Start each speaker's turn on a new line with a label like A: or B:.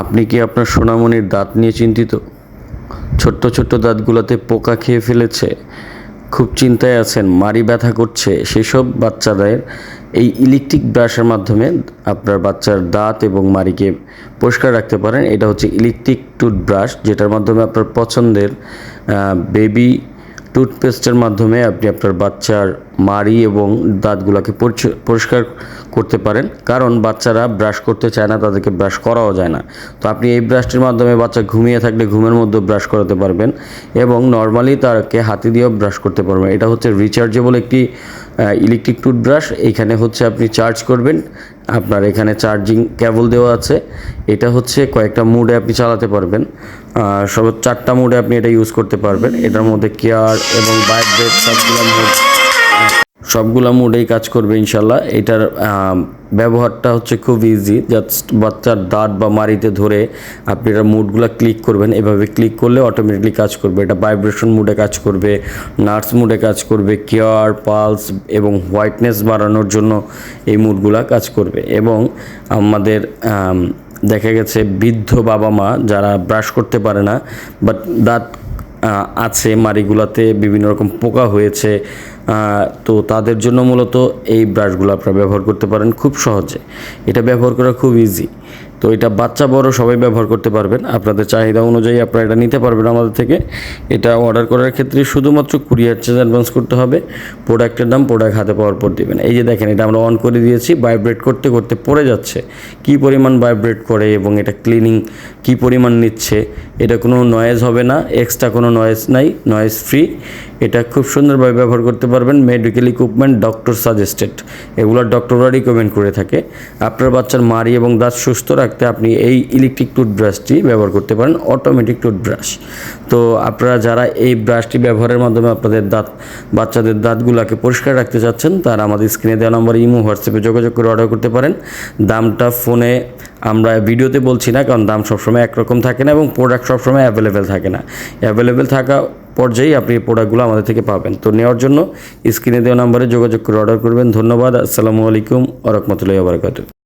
A: আপনি কি আপনার সোনামণির দাঁত নিয়ে চিন্তিত? ছোট্ট ছোট্ট দাঁতগুলোতে পোকা খেয়ে ফেলেছে। খুব চিন্তায় আছেন মারি ব্যথা করছে। সেসব বাচ্চাদের এই ইলেকট্রিক ব্রাশের মাধ্যমে আপনার বাচ্চার দাঁত এবং মারিকে পরিষ্কার রাখতে পারেন। এটা হচ্ছে ইলেকট্রিক টুথব্রাশ, যেটার মাধ্যমে আপনার পছন্দের বেবি টুথপেস্টের মাধ্যমে আপনি আপনার বাচ্চার মাড়ি এবং দাঁতগুলোকে পরিষ্কার করতে পারেন। কারণ বাচ্চারা ব্রাশ করতে চায় না, তাদেরকে ব্রাশ করাও যায় না। তো আপনি এই ব্রাশটির মাধ্যমে বাচ্চা ঘুমিয়ে থাকলে ঘুমের মধ্যে ব্রাশ করাতে পারবেন এবং নর্মালি তাকে হাতে দিয়েও ব্রাশ করতে পারবেন। এটা হচ্ছে রিচার্জেবল একটি ইলেকট্রিক টুথব্রাশ। এখানে হচ্ছে আপনি চার্জ করবেন। আপনার এখানে চার্জিং কেবল দেওয়া আছে। এটা হচ্ছে কয়েকটা মুডে আপনি চালাতে পারবেন। সব চারটা মুডে আপনি এটা ইউজ করতে পারবেন। এটার মধ্যে কেয়ার এবং ভাইব্রেট সবগুলো সবগুলা মুডেই কাজ করবে ইনশাল্লাহ এটার ব্যবহারটা হচ্ছে খুব ইজি জাস্ট বাচ্চার দাঁত বা মারিতে ধরে আপনি এটার মুডগুলো ক্লিক করবেন। এভাবে ক্লিক করলে অটোমেটিকলি কাজ করবে। এটা ভাইব্রেশন মুডে কাজ করবে নার্স মুডে কাজ করবে কেয়ার পালস এবং হোয়াইটনেস বাড়ানোর জন্য এই মুডগুলা কাজ করবে। এবং আমাদের দেখা গেছে বৃদ্ধ বাবা মা যারা ব্রাশ করতে পারে না বাট দাঁত আছে, মাড়িগুলাতে বিভিন্ন রকম পোকা হয়েছে তো তাদের জন্য মূলত এই ব্রাশগুলো আপনারা ব্যবহার করতে পারেন খুব সহজে। এটা ব্যবহার করা খুব ইজি তো এটা বাচ্চা বড় সবাই ব্যবহার করতে পারবেন। আপনাদের চাহিদা অনুযায়ী আপনারা এটা নিতে পারবেন আমাদের থেকে। এটা অর্ডার করার ক্ষেত্রে শুধুমাত্র কুরিয়ার চার্জ অ্যাডভান্স করতে হবে। প্রোডাক্টের দাম প্রোডাক্ট হাতে পাওয়ার পর দেবেন। এই যে দেখেন, এটা আমরা অন করে দিয়েছি। ভাইব্রেট করতে করতে পড়ে যাচ্ছে। কি পরিমাণ ভাইব্রেট করে এবং এটা ক্লিনিং কি পরিমাণ নিচ্ছে, এটা কোনো নয়েজ হবে না। এক্সট্রা কোনো নয়েজ নাই নয়েজ ফ্রি এটা খুব সুন্দরভাবে ব্যবহার করতে পারবেন। মেডিকেল ইকুইপমেন্ট ডক্টর সাজেস্টেড এগুলো ডক্টররা রিকমেন্ড করে থাকে। আপনার বাচ্চার মারি এবং দাঁত সুস্থ রাখতে আপনি এই ইলেকট্রিক টুথব্রাশটি ব্যবহার করতে পারেন অটোমেটিক টুথব্রাশ তো আপনারা যারা এই ব্রাশটি ব্যবহারের মাধ্যমে আপনাদের দাঁত, বাচ্চাদের দাঁতগুলোকে পরিষ্কার রাখতে চাচ্ছেন, তারা আমাদের স্ক্রিনে দেওয়া নম্বর ইমো হোয়াটসঅ্যাপে যোগাযোগ করে অর্ডার করতে পারেন। দামটা ফোনে আমরা ভিডিওতে বলছি না, কারণ দাম সবসময় একরকম থাকে না এবং প্রোডাক্ট সবসময় অ্যাভেলেবেল থাকে না। অ্যাভেলেবেল থাকা পর্যায়েই আপনি এই প্রোডাক্টগুলো আমাদের থেকে পাবেন। তো নেওয়ার জন্য স্ক্রিনে দেওয়া নম্বরে যোগাযোগ করে অর্ডার করবেন। ধন্যবাদ। আসসালামু আলাইকুম আ রহমতুল্লাহ